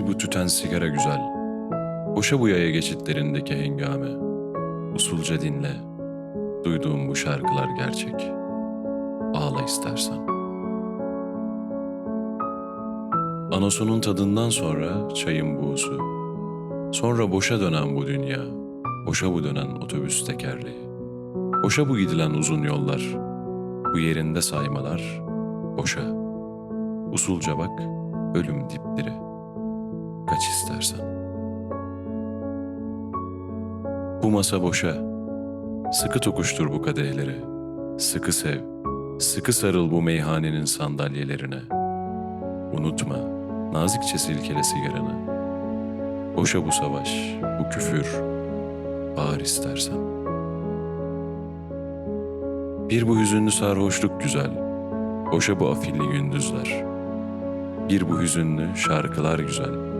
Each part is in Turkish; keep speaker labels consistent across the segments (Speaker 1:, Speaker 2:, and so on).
Speaker 1: bu tüten sigara güzel. Boşa bu yaya geçitlerindeki hengame. Usulca dinle. Duyduğum bu şarkılar gerçek. Ağla istersen. Anasunun tadından sonra çayın buğusu. Sonra boşa dönen bu dünya. Boşa bu dönen otobüs tekerleği. Boşa bu gidilen uzun yollar. Bu yerinde saymalar. Boşa. Usulca bak, ölüm dipdiri. Kaç istersen. Bu masa boşa. Sıkı tokuştur bu kadehleri. Sıkı sev. Sıkı sarıl bu meyhanenin sandalyelerine. Unutma, nazikçe silkele sigaranı. Boşa bu savaş, bu küfür. Bağır istersen. Bir bu hüzünlü sarhoşluk güzel. Boşa bu afilli gündüzler. Bir bu hüzünlü şarkılar güzel.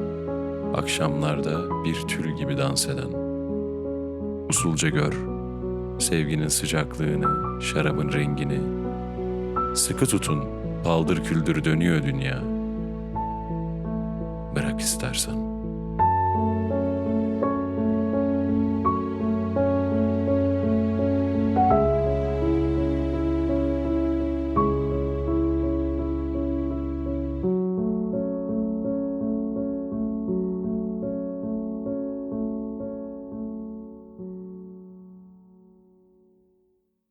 Speaker 1: Akşamlarda bir tül gibi dans eden. Usulca gör, sevginin sıcaklığını, şarabın rengini. Sıkı tutun, paldır küldür dönüyor dünya. Bırak istersen.